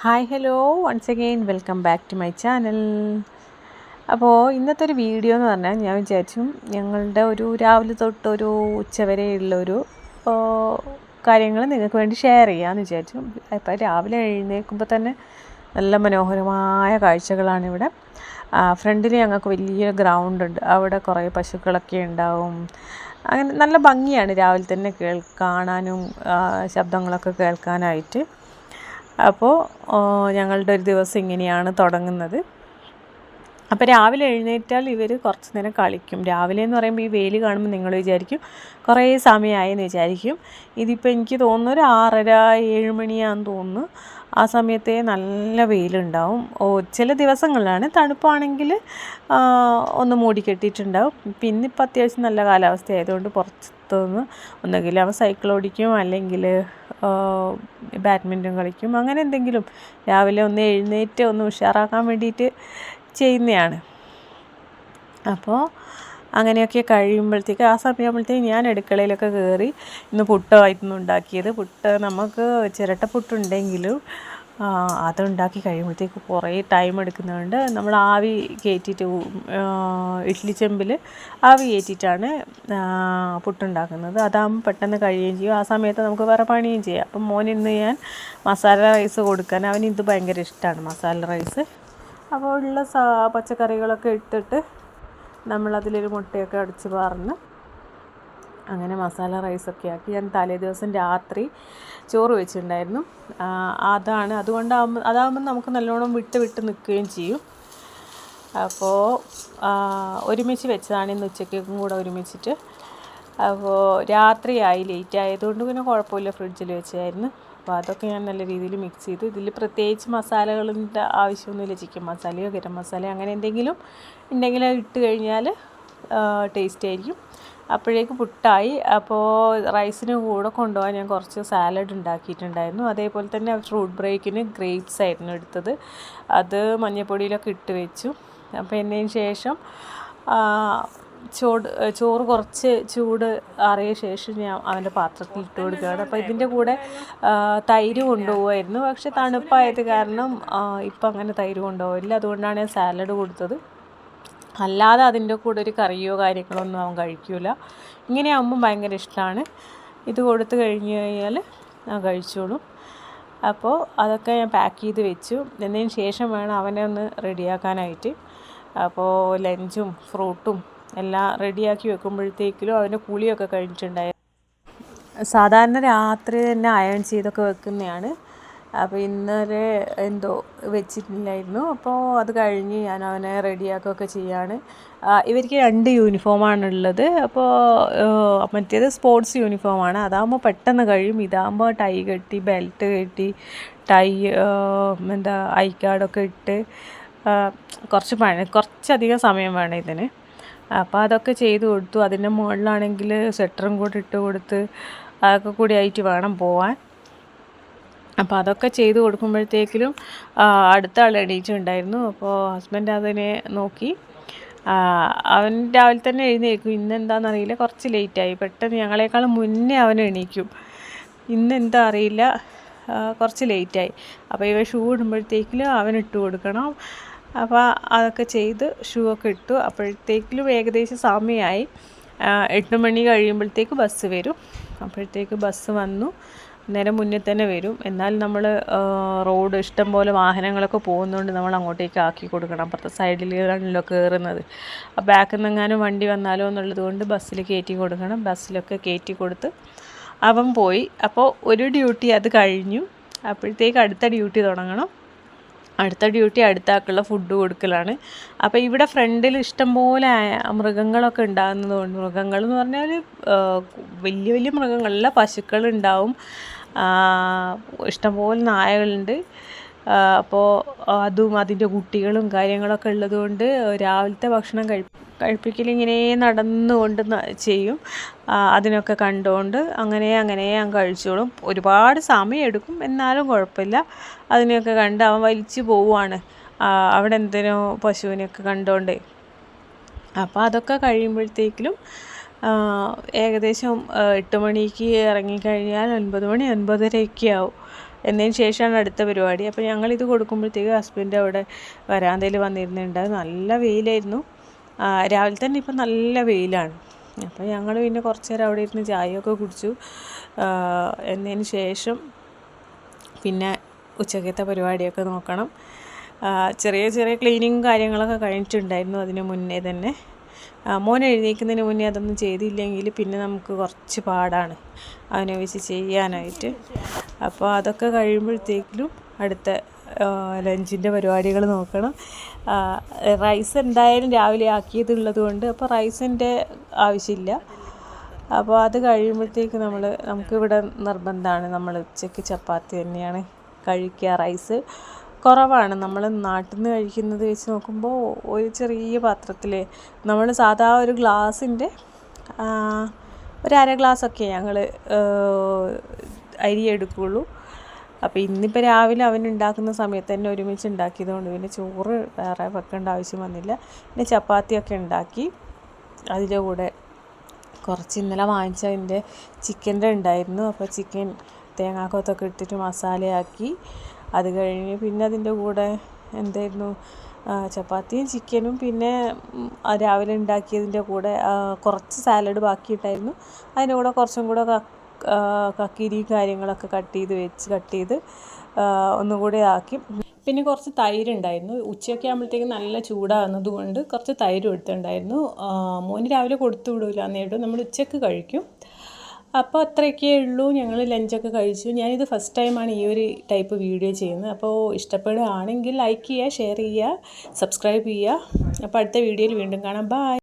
Hi hello once again welcome back to my channel അപ്പോൾ ഇന്നത്തെ ഒരു വീഡിയോ എന്ന് പറഞ്ഞാൽ ഞാൻ വിചാരിച്ചു ഞങ്ങളുടെ ഒരു രാവിലെ തൊട്ട് ഒരു ഉച്ചവരെയുള്ളൊരു കാര്യങ്ങൾ നിങ്ങൾക്ക് വേണ്ടി ഷെയർ ചെയ്യാമെന്ന് വിചാരിച്ചു. അപ്പോൾ രാവിലെ എഴുന്നേൽക്കുമ്പോൾ തന്നെ നല്ല മനോഹരമായ കാഴ്ചകളാണ് ഇവിടെ. ഫ്രണ്ടിൽ ഞങ്ങൾക്ക് വലിയ ഗ്രൗണ്ട് ഉണ്ട്. അവിടെ കുറേ പശുക്കളൊക്കെ ഉണ്ടാവും. അങ്ങനെ നല്ല ഭംഗിയാണ് രാവിലെ തന്നെ കേൾ കാണാനും ശബ്ദങ്ങളൊക്കെ കേൾക്കാനായിട്ട്. അപ്പോൾ ഞങ്ങളുടെ ഒരു ദിവസം ഇങ്ങനെയാണ് തുടങ്ങുന്നത്. അപ്പോൾ രാവിലെ എഴുന്നേറ്റാൽ ഇവർ കുറച്ച് നേരം കളിക്കും. രാവിലെ എന്ന് പറയുമ്പോൾ ഈ വെയിൽ കാണുമ്പോൾ നിങ്ങൾ വിചാരിക്കും കുറേ സമയമായെന്ന് വിചാരിക്കും. ഇതിപ്പോൾ എനിക്ക് തോന്നുന്നു ഒരു ആറര ഏഴ് മണിയാന്ന് തോന്നുന്നു. ആ സമയത്തെ നല്ല വെയിലുണ്ടാവും. ഓ ചില ദിവസങ്ങളിലാണ് തണുപ്പാണെങ്കിൽ ഒന്ന് മൂടിക്കെട്ടിയിട്ടുണ്ടാവും പിന്നെ ഇപ്പം അത്യാവശ്യം നല്ല കാലാവസ്ഥ ആയതുകൊണ്ട് പുറത്തുനിന്ന് ഒന്നുകിൽ അവൻ സൈക്കിൾ ഓടിക്കും അല്ലെങ്കിൽ ബാഡ്മിന്റൺ കളിക്കും. അങ്ങനെ എന്തെങ്കിലും രാവിലെ ഒന്ന് എഴുന്നേറ്റ് ഒന്ന് ഉഷാറാക്കാൻ വേണ്ടിയിട്ട് ചെയ്യുന്നതാണ് അപ്പോൾ അങ്ങനെയൊക്കെ കഴിയുമ്പോഴത്തേക്ക് ആ സമയമാകുമ്പോഴത്തേക്ക് ഞാൻ അടുക്കളയിലൊക്കെ കയറി ഇന്ന് പുട്ടായിരുന്നു ഉണ്ടാക്കിയത്. പുട്ട് നമുക്ക് ചിരട്ട പുട്ടുണ്ടെങ്കിലും അതുണ്ടാക്കി കഴിയുമ്പോഴത്തേക്ക് കുറേ ടൈം എടുക്കുന്നതുകൊണ്ട് നമ്മൾ ആവി കയറ്റിയിട്ട് ഇഡ്ഡലി ചെമ്പിൽ ആവി കയറ്റിയിട്ടാണ് പുട്ടുണ്ടാക്കുന്നത്. അതാകുമ്പോൾ പെട്ടെന്ന് കഴിയുകയും ചെയ്യും. ആ സമയത്ത് നമുക്ക് വേറെ പണിയും ചെയ്യാം. അപ്പം മോനിന്ന് ഞാൻ മസാല റൈസ് കൊടുക്കാൻ അവന് ഇത് ഭയങ്കര ഇഷ്ടമാണ് മസാല റൈസ് അപ്പോൾ ഉള്ള പച്ചക്കറികളൊക്കെ ഇട്ടിട്ട് നമ്മളതിലൊരു മുട്ടയൊക്കെ അടിച്ച് പാർന്ന് അങ്ങനെ മസാല റൈസൊക്കെ ആക്കി. ഞാൻ തലേ ദിവസം രാത്രി ചോറ് വെച്ചിട്ടുണ്ടായിരുന്നു. അതാണ്. അതുകൊണ്ടാകുമ്പോൾ അതാകുമ്പോൾ നമുക്ക് നല്ലോണം വിട്ട് വിട്ട് നിൽക്കുകയും ചെയ്യും. അപ്പോൾ ഒരുമിച്ച് വെച്ചതാണ് ഇന്ന് ഉച്ചയ്ക്കും കൂടെ ഒരുമിച്ചിട്ട്. അപ്പോൾ രാത്രിയായി. ലേറ്റ് ആയതുകൊണ്ട് പിന്നെ കുഴപ്പമില്ല. ഫ്രിഡ്ജിൽ വെച്ചായിരുന്നു. അപ്പോൾ അതൊക്കെ ഞാൻ നല്ല രീതിയിൽ മിക്സ് ചെയ്തു. ഇതിൽ പ്രത്യേകിച്ച് മസാലകളിന്റെ ആവശ്യമൊന്നുമില്ല. ചിക്കൻ മസാലയോ ഗരം മസാലയോ അങ്ങനെ എന്തെങ്കിലും ഉണ്ടെങ്കിൽ ഇട്ട് കഴിഞ്ഞാൽ ടേസ്റ്റ് ആയിരിക്കും. അപ്പോഴേക്ക് പുട്ടായി. അപ്പോൾ റൈസിന് കൂടെ കൊണ്ടുപോകാൻ ഞാൻ കുറച്ച് സാലഡ് ഉണ്ടാക്കിയിട്ടുണ്ടായിരുന്നു. അതേപോലെ തന്നെ ഫ്രൂട്ട് ബ്രേക്കിന് ഗ്രേപ്സ് ആയിരുന്നു എടുത്തത്. അത് മഞ്ഞൾപ്പൊടിയിലൊക്കെ ഇട്ട് വെച്ചു. അപ്പോൾ എന്നതിന് ശേഷം ചോട് ചോറ് കുറച്ച് ചൂട് ആറിയ ശേഷം ഞാൻ അവന്റെ പാത്രത്തിൽ ഇട്ട് കൊടുക്കുകയാണ്. അപ്പോൾ ഇതിന്റെ കൂടെ തൈര് കൊണ്ടുപോകുമായിരുന്നു പക്ഷെ തണുപ്പായത് കാരണം ഇപ്പം അങ്ങനെ തൈര് കൊണ്ടുപോകില്ല അതുകൊണ്ടാണ് ഞാൻ സാലഡ് കൊടുത്തത്. അല്ലാതെ അതിന്റെ കൂടെ ഒരു കറിയോ കാര്യങ്ങളോ ഒന്നും അവൻ കഴിക്കില്ല ഇങ്ങനെ ആകുമ്പം ഭയങ്കര ഇഷ്ടമാണ്. ഇത് കൊടുത്തു കഴിഞ്ഞ് കഴിഞ്ഞാൽ ഞാൻ കഴിച്ചോളും. അപ്പോൾ അതൊക്കെ ഞാൻ പാക്ക് ചെയ്ത് വെച്ചു. എന്നതിന് ശേഷം വേണം അവനെ ഒന്ന് റെഡിയാക്കാനായിട്ട്. അപ്പോൾ ലഞ്ചും ഫ്രൂട്ടും എല്ലാം റെഡിയാക്കി വെക്കുമ്പോഴത്തേക്കിലും അവന്റെ കുളിയൊക്കെ കഴിഞ്ഞിട്ടുണ്ടായിരുന്നു സാധാരണ രാത്രി തന്നെ അയൺ ചെയ്തൊക്കെ വെക്കുന്നതാണ്. അപ്പോൾ ഇന്നലെ എന്തോ വെച്ചിട്ടില്ലായിരുന്നു. അപ്പോൾ അത് കഴിഞ്ഞ് ഞാൻ അവനെ റെഡിയാക്കുകയൊക്കെ ചെയ്യാണ്. ഇവർക്ക് രണ്ട് യൂണിഫോമാണ് ഉള്ളത്. അപ്പോൾ മറ്റേത് സ്പോർട്സ് യൂണിഫോമാണ്. അതാകുമ്പോൾ പെട്ടെന്ന് കഴിയും. ഇതാകുമ്പോൾ ടൈ കെട്ടി ബെൽറ്റ് കെട്ടി ടൈ എന്താ ഐ കാർഡൊക്കെ ഇട്ട് കുറച്ച് പണി കുറച്ചധികം സമയം വേണം ഇതിന്. അപ്പോൾ അതൊക്കെ ചെയ്ത് കൊടുത്തു. അതിന്റെ മുകളിലാണെങ്കിൽ സ്വെറ്ററും കൂടി ഇട്ട് കൊടുത്ത് അതൊക്കെ കൂടി ആയിട്ട് വേണം പോവാൻ. അപ്പോൾ അതൊക്കെ ചെയ്ത് കൊടുക്കുമ്പോഴത്തേക്കിലും അടുത്ത ആൾ എണീറ്റുണ്ടായിരുന്നു അപ്പോൾ ഹസ്ബൻഡ് അതിനെ നോക്കി. അവൻ രാവിലെ തന്നെ എഴുന്നേൽക്കും. ഇന്നെന്താണെന്നറിയില്ല കുറച്ച് ലേറ്റായി പെട്ടെന്ന് ഞങ്ങളെക്കാളും മുന്നേ അവൻ എണീക്കും. ഇന്നെന്താ അറിയില്ല. കുറച്ച് ലേറ്റായി അപ്പോൾ ഇവ ഷൂ ഇടുമ്പോഴത്തേക്കിലും അവൻ ഇട്ട് കൊടുക്കണം. അപ്പോൾ അതൊക്കെ ചെയ്ത് ഷൂ ഒക്കെ ഇട്ടു. അപ്പോഴത്തേക്കിലും ഏകദേശം സമയമായി. എട്ട് മണി കഴിയുമ്പോഴത്തേക്ക് ബസ് വരും. അപ്പോഴത്തേക്ക് ബസ് വന്നു. നേരെ മുന്നേ തന്നെ വരും. എന്നാൽ നമ്മൾ റോഡ് ഇഷ്ടം പോലെ വാഹനങ്ങളൊക്കെ പോകുന്നതുകൊണ്ട് നമ്മൾ അങ്ങോട്ടേക്ക് ആക്കി കൊടുക്കണം. അപ്പുറത്തെ സൈഡിലാണല്ലോ കയറുന്നത്. ആ ബാക്കിൽ നിന്നെങ്ങാനും വണ്ടി വന്നാലോ എന്നുള്ളത് കൊണ്ട് ബസ്സിൽ കയറ്റി കൊടുക്കണം. ബസ്സിലൊക്കെ കയറ്റി കൊടുത്ത് അവൻ പോയി. അപ്പോൾ ഒരു ഡ്യൂട്ടി അത് കഴിഞ്ഞു. അപ്പോഴത്തേക്ക് അടുത്ത ഡ്യൂട്ടി തുടങ്ങണം. അടുത്ത ഡ്യൂട്ടി അടുത്ത ആൾക്കുള്ള ഫുഡ് കൊടുക്കലാണ്. അപ്പോൾ ഇവിടെ ഫ്രണ്ടിൽ ഇഷ്ടംപോലെ മൃഗങ്ങളൊക്കെ ഉണ്ടാകുന്നതുകൊണ്ട് മൃഗങ്ങൾ എന്ന് പറഞ്ഞാൽ വലിയ വലിയ മൃഗങ്ങളല്ല പശുക്കളുണ്ടാവും ഇഷ്ടംപോലെ നായകളുണ്ട്. അപ്പോൾ അതും അതിന്റെ കുട്ടികളും കാര്യങ്ങളൊക്കെ ഉള്ളതുകൊണ്ട് രാവിലത്തെ ഭക്ഷണം കഴി കഴിപ്പിക്കൽ ഇങ്ങനെ നടന്നുകൊണ്ട് ചെയ്യും. അതിനൊക്കെ കണ്ടുകൊണ്ട് അങ്ങനെ അങ്ങനെ ഞാൻ കഴിച്ചോളും. ഒരുപാട് സമയം എടുക്കും എന്നാലും കുഴപ്പമില്ല. അതിനെയൊക്കെ കണ്ട് അവൻ വലിച്ചു പോവുകയാണ് അവിടെ എന്തിനോ പശുവിനെയൊക്കെ കണ്ടുകൊണ്ട് അപ്പോൾ അതൊക്കെ കഴിയുമ്പോഴത്തേക്കിലും ഏകദേശം എട്ട് മണിക്ക് ഇറങ്ങിക്കഴിഞ്ഞാൽ ഒൻപത് മണി ഒൻപതരയൊക്കെ ആവും. എന്നതിന് ശേഷമാണ് അടുത്ത പരിപാടി. അപ്പോൾ ഞങ്ങളിത് കൊടുക്കുമ്പോഴത്തേക്ക് ഹസ്ബൻഡ് അവിടെ വരാന്തയിൽ വന്നിരുന്നുണ്ട്. നല്ല വെയിലായിരുന്നു. രാവിലെ തന്നെ ഇപ്പം നല്ല വെയിലാണ്. അപ്പോൾ ഞങ്ങൾ പിന്നെ കുറച്ച് നേരം അവിടെ ഇരുന്ന് ചായയൊക്കെ കുടിച്ചു. എന്നതിന് ശേഷം പിന്നെ ഉച്ചക്കത്തെ പരിപാടിയൊക്കെ നോക്കണം. ചെറിയ ചെറിയ ക്ലീനിങ്ങും കാര്യങ്ങളൊക്കെ കഴിഞ്ഞിട്ടുണ്ടായിരുന്നു അതിന് മുന്നേ തന്നെ. മോൻ എഴുന്നേൽക്കുന്നതിന് മുന്നേ അതൊന്നും ചെയ്തില്ലെങ്കിൽ പിന്നെ നമുക്ക് കുറച്ച് പാടാണ് അവനെ വെച്ച് ചെയ്യാനായിട്ട്. അപ്പോൾ അതൊക്കെ കഴിയുമ്പോഴത്തേക്കിലും അടുത്ത ലഞ്ചിന്റെ പരിപാടികൾ നോക്കണം. റൈസ് എന്തായാലും രാവിലെ ആക്കിയതുള്ളത് കൊണ്ട് അപ്പോൾ റൈസിന്റെ ആവശ്യമില്ല. അപ്പോൾ അത് കഴിയുമ്പോഴത്തേക്ക് നമ്മൾ നമുക്കിവിടെ നിർബന്ധമാണ്. നമ്മൾ ഉച്ചയ്ക്ക് ചപ്പാത്തി തന്നെയാണ് കഴിക്കുക. റൈസ് കുറവാണ്. നമ്മൾ നാട്ടിൽ നിന്ന് കഴിക്കുന്നത് വെച്ച് നോക്കുമ്പോൾ ഒരു ചെറിയ പാത്രത്തിൽ നമ്മൾ സാധാ ഒരു ഗ്ലാസിന്റെ ഒരു അര ഗ്ലാസ്സൊക്കെ ഞങ്ങൾ അരി എടുക്കുകയുള്ളൂ അപ്പോൾ ഇന്നിപ്പോൾ രാവിലെ അവൻ ഉണ്ടാക്കുന്ന സമയത്ത് തന്നെ ഒരുമിച്ച് ഉണ്ടാക്കിയതുകൊണ്ട് പിന്നെ ചോറ് വേറെ വെക്കേണ്ട ആവശ്യം വന്നില്ല. പിന്നെ ചപ്പാത്തിയൊക്കെ ഉണ്ടാക്കി. അതിന്റെ കൂടെ കുറച്ച് ഇന്നലെ വാങ്ങിച്ചതിന്റെ ചിക്കന്റെ ഉണ്ടായിരുന്നു. അപ്പോൾ ചിക്കൻ തേങ്ങാക്കൊത്തൊക്കെ ഇട്ടിട്ട് മസാലയാക്കി. അത് കഴിഞ്ഞ് പിന്നെ അതിന്റെ കൂടെ എന്തായിരുന്നു? ചപ്പാത്തിയും ചിക്കനും പിന്നെ രാവിലെ ഉണ്ടാക്കിയതിന്റെ കൂടെ കുറച്ച് സാലഡ് ബാക്കിയിട്ടായിരുന്നു. അതിന്റെ കൂടെ കുറച്ചും കൂടെ കക്കിരിയും കാര്യങ്ങളൊക്കെ കട്ട് ചെയ്ത് വെച്ച് കട്ട് ചെയ്ത് ഒന്നുകൂടി ആക്കി. പിന്നെ കുറച്ച് തൈര് ഉണ്ടായിരുന്നു. ഉച്ചയൊക്കെ ആകുമ്പോഴത്തേക്കും നല്ല ചൂടാകുന്നത് കൊണ്ട് കുറച്ച് തൈര് എടുത്തിട്ടുണ്ടായിരുന്നു. മോന് രാവിലെ കൊടുത്തു വിടൂല എന്നേട്ടും നമ്മൾ ഉച്ചയ്ക്ക് കഴിക്കും. അപ്പോൾ അത്രയൊക്കെ ഉള്ളൂ. ഞങ്ങൾ ലഞ്ചൊക്കെ കഴിച്ചു. ഞാനിത് ഫസ്റ്റ് ടൈമാണ് ഈ ഒരു ടൈപ്പ് വീഡിയോ ചെയ്യുന്നത്. അപ്പോൾ ഇഷ്ടപ്പെടുകയാണെങ്കിൽ ലൈക്ക് ചെയ്യുക ഷെയർ ചെയ്യുക സബ്സ്ക്രൈബ് ചെയ്യുക. അപ്പോൾ അടുത്ത വീഡിയോയിൽ വീണ്ടും കാണാം. ബൈ